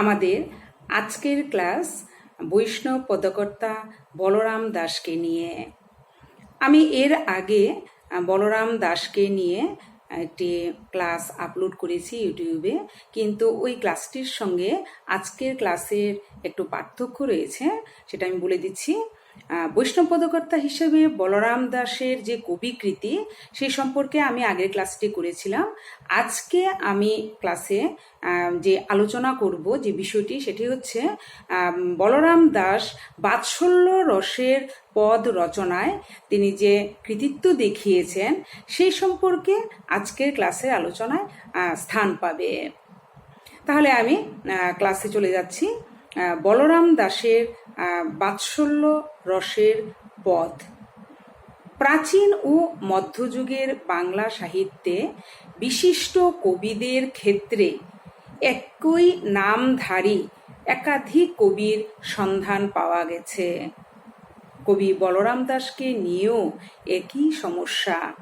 আমাদের আজকের ক্লাস বৈষ্ণব পদকর্তা বলরাম দাসকে নিয়ে। আমি এর আগে বলরাম দাসকে নিয়ে একটি ক্লাস আপলোড করেছি ইউটিউবে, কিন্তু ওই ক্লাসটির সঙ্গে আজকের ক্লাসের একটু পার্থক্য রয়েছে, সেটা আমি বলে দিচ্ছি। বৈষ্ণব পদকর্তা হিসেবে বলরাম দাসের যে কবিকৃতি সেই সম্পর্কে আমি আগের ক্লাসটি করেছিলাম। আজকে আমি ক্লাসে যে আলোচনা করব, যে বিষয়টি, সেটি হচ্ছে বলরাম দাস বাৎসল্য রসের পদ রচনায় তিনি যে কৃতিত্ব দেখিয়েছেন, সেই সম্পর্কে আজকের ক্লাসের আলোচনায় স্থান পাবে। তাহলে আমি ক্লাসে চলে যাচ্ছি। বলরাম দাসের বাৎসল্য রসের পদ প্রাচীন ও মধ্যযুগের বাংলা সাহিত্যে বিশিষ্ট কবিদের ক্ষেত্রে একই নামধারী একাধিক কবির সন্ধান পাওয়া গেছে। কবি বলরাম দাসকে নিয়েও একই সমস্যা।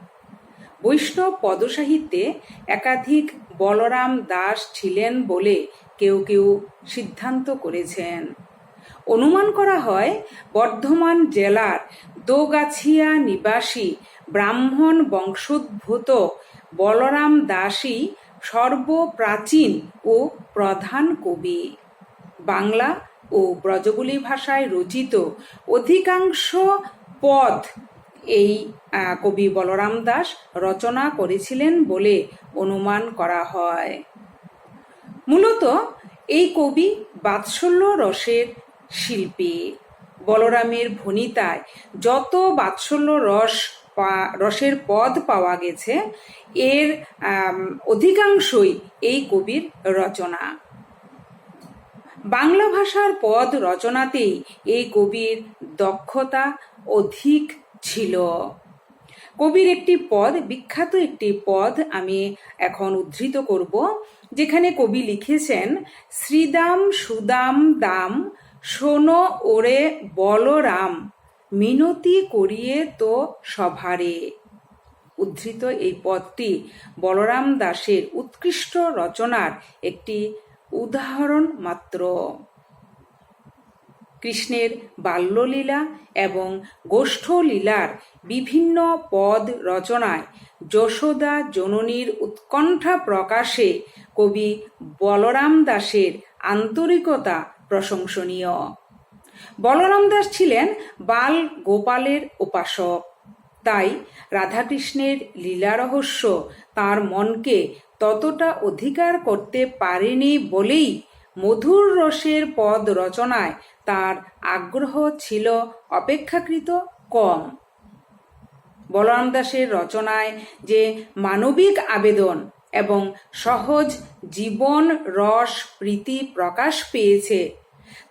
বৈষ্ণব পদসাহিত্যে একাধিক বলরাম দাস ছিলেন বলে কেউ কেউ সিদ্ধান্ত করেছেন। অনুমান করা হয়, বর্ধমান জেলার দোগাছিয়া নিবাসী ব্রাহ্মণ বংশোদ্ভূত বলরাম দাসই সর্বপ্রাচীন ও প্রধান কবি। বাংলা ও ব্রজবুলি ভাষায় রচিত অধিকাংশ পদ এই কবি বলরাম দাস রচনা করেছিলেন বলে অনুমান করা হয়। মূলত এই কবি বাৎসল্য রসের শিল্পী বলরামের ভনিতায় যত বাৎসল্য রস রসের পদ পাওয়া গেছে, এর অধিকাংশই এই কবির রচনা। বাংলা ভাষার পদ রচনাতেই এই কবির দক্ষতা অধিক ছিল। কবির একটি পদ, বিখ্যাত একটি পদ আমি এখন উদ্ধৃত করব, যেখানে কবি লিখেছেন, শ্রীদাম সুদাম দাম শোনো ওরে বলরাম, মিনতি করিয়ে তো সভারে। উদ্ধৃত এই পদটি বলরাম দাসের উৎকৃষ্ট রচনার একটি উদাহরণ মাত্র। কৃষ্ণের বাল্যলীলা এবং গোষ্ঠলীলার বিভিন্ন পদ রচনায় যশোদা জননীর উৎকণ্ঠা প্রকাশে কবি বলরাম দাসের আন্তরিকতা প্রশংসনীয়। বলরাম দাস ছিলেন বাল গোপালের উপাসক। তাই রাধাকৃষ্ণের লীলা রহস্য তার মনকে ততটা অধিকার করতে পারেনি বলেই মধুর রসের পদ রচনায় তার আগ্রহ ছিল অপেক্ষাকৃত কম। বলরাম দাসের রচনায় যে মানবিক আবেদন এবং সহজ জীবন রস প্রীতি প্রকাশ পেয়েছে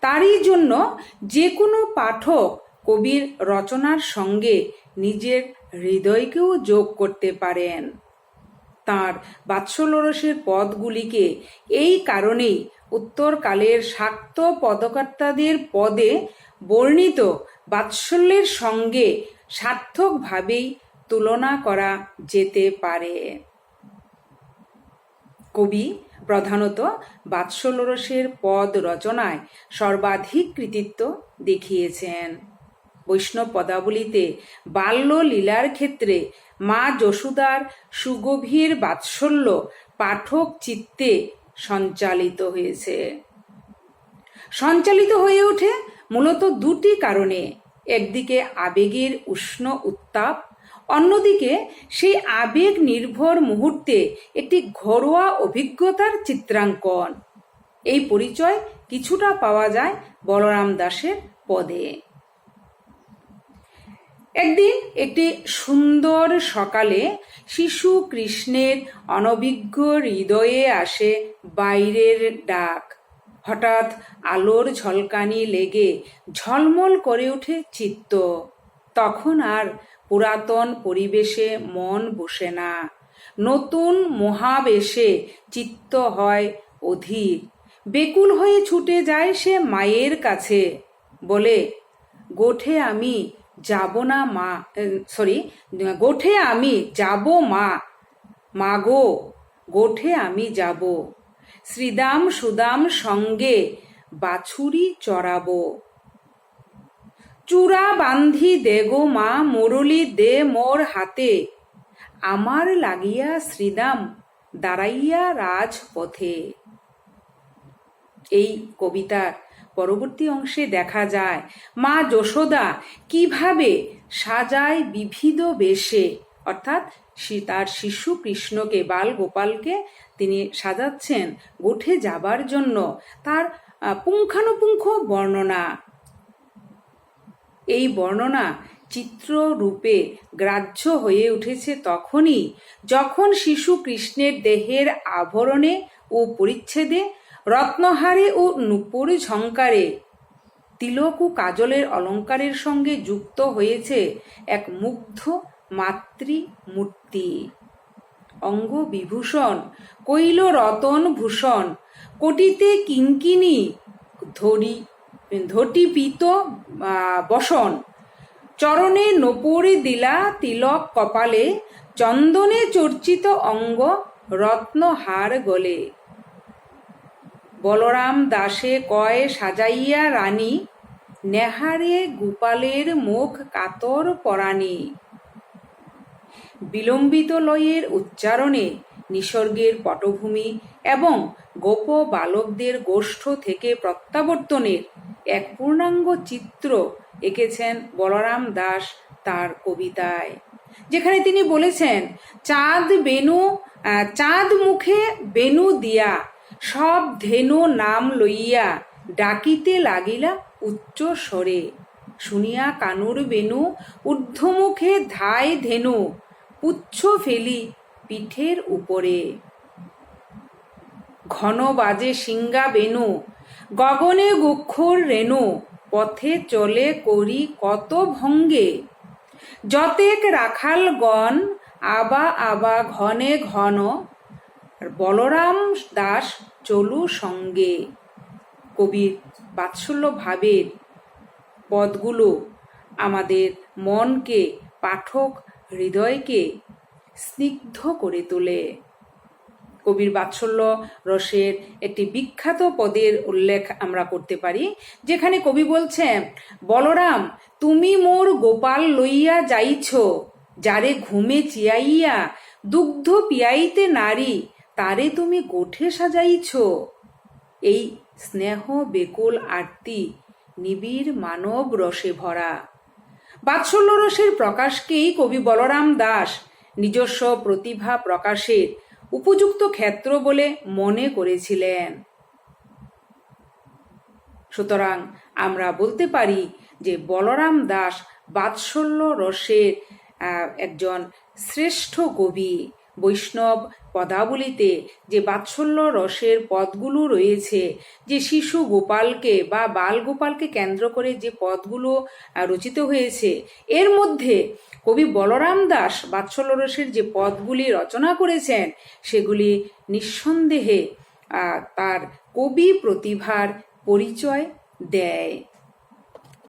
তারই জন্য যে কোনো পাঠক কবির রচনার সঙ্গে নিজের হৃদয়কেও যোগ করতে পারেন। তাঁর বাৎসল্যরসের পদগুলিকে এই কারণেই উত্তরকালের শাক্ত পদকর্তাদের পদে বর্ণিত বাৎসল্যের সঙ্গে সার্থকভাবেই তুলনা করা যেতে পারে। কবি প্রধানত বাৎসল্যরসের পদ রচনায় সর্বাধিক কৃতিত্ব দেখিয়েছেন। বৈষ্ণব পদাবলিতে বাল্য লীলার ক্ষেত্রে মা যশোদার সুগভীর বাৎসল্য পাঠক চিত্তে সঞ্চালিত হয়েছে। সঞ্চালিত হয়ে ওঠে মূলত দুটি কারণে। একদিকে আবেগের উষ্ণ উত্তাপ অন্যদিকে, সেই আবেগ নির্ভর মুহূর্তে একটি ঘরোয়া অভিজ্ঞতার চিত্রাঙ্কন। এই পরিচয় কিছুটা পাওয়া যায় বলরাম দাসের পদে। একদিন একটি সুন্দর সকালে শিশু কৃষ্ণের অনভিজ্ঞ হৃদয়ে আসে বাইরের ডাক। হঠাৎ আলোর ঝলকানি লেগে ঝলমল করে ওঠে চিত্ত। তখন আর পুরাতন পরিবেশে মন বসে না। নতুন মহাবেশে চিত্ত হয় অধীর। বেকুল হয়ে ছুটে যায় সে মায়ের কাছে। বলে, গোঠে আমি যাব না মা সরি গোঠে আমি যাব মা মা গো, গোঠে আমি যাব। শ্রীদাম সুদাম সঙ্গে বাছুরি চড়াবো। চূড়া বান্ধি দে গো মা, মুরলি দে মোর হাতে। আমার লাগিয়া শ্রীদাম দাঁড়াইয়া রাজপথে। এই কবিতার পরবর্তী অংশে দেখা যায়, মা যশোদা কীভাবে সাজায় বিবিধ বেশে। অর্থাৎ তার শিশু কৃষ্ণকে, বাল গোপালকে তিনি সাজাচ্ছেন গোঠে যাবার জন্য। তার পুঙ্খানুপুঙ্খ বর্ণনা। এই বর্ণনা চিত্ররূপে গ্রাহ্য হয়ে উঠেছে তখনই যখন শিশু কৃষ্ণের দেহের আভরণে ও পরিচ্ছেদে রত্নহারে ও নূপুর ঝঙ্কারে তিলক ও কাজলের অলঙ্কারের সঙ্গে যুক্ত হয়েছে এক মুগ্ধ মাতৃ মূর্তি অঙ্গ বিভূষণ কৈল রতন ভূষণ কোটিতে কিঙ্কিনী ধরি ধটি পিত বসন। চরণে নপুরে দিলা তিলক কপালে, চন্দনে চর্চিত অঙ্গ রত্নহার গলে। বলরাম দাসে কয় সাজাইয়া রানী, নেহারে গোপালের মুখ কাতর পরাণী। বিলম্বিত লয়ের উচ্চারণে নিসর্গের পটভূমি এবং গোপ বালকদের গোষ্ঠ থেকে প্রত্যাবর্তনের এক পূর্ণাঙ্গ চিত্র এঁকেছেন বলরাম দাস তার কবিতায়। যেখানে তিনি বলেছেন, চাঁদ বেনু চাঁদ মুখে বেনু দিয়া, সব ধেনু নাম লইয়া ডাকিতে লাগিলা উচ্চ স্বরে। শুনিয়া কানুর বেনু, ঊর্ধ্বমুখে ধায় ধেনু, পুচ্ছ ফেলি পিঠের উপরে। ঘন বাজে সিঙ্গা বেনু, গগনে গুক্ষর রেণু পথে চলে করি কত ভঙ্গে। যতেক রাখাল গণ, আবা আবা ঘনে ঘন বলরাম দাস চলু সঙ্গে। কবির বাৎসল্য ভাবের পদগুলো আমাদের মনকে, পাঠক হৃদয়কে স্নিগ্ধ করে তোলে। কবির বাৎসল্য রসের একটি বিখ্যাত পদের উল্লেখ আমরা করতে পারি, যেখানে কবি বলছেন বলরাম, তুমি মোর গোপাল লইয়া যাইছ, যারে ঘুমে চিয়াইয়া দুগ্ধ পিয়াইতে নারী, তারে তুমি গোঠে সাজাইছ। এই স্নেহ বেকুল আরতি নিবিড় মানব রসে ভরা। বাৎসল্য রসের প্রকাশকেই কবি বলরাম দাস নিজস্ব প্রতিভা প্রকাশের উপযুক্ত ক্ষেত্র বলে মনে করেছিলেন। সুতরাং আমরা বলতে পারি যে বলরাম দাস বাৎসল্য রসের একজন শ্রেষ্ঠ কবি। বৈষ্ণব পদাবলিতে যে বাৎসল্য রসের পদগুলো রয়েছে, যে শিশু গোপালকে বা বাল গোপালকে কেন্দ্র করে যে পদগুলো রচিত হয়েছে, এর মধ্যে কবি বলরাম দাস বাৎসল্য রসের যে পদগুলি রচনা করেছেন, সেগুলি নিঃসন্দেহে তার কবি প্রতিভার পরিচয় দেয়।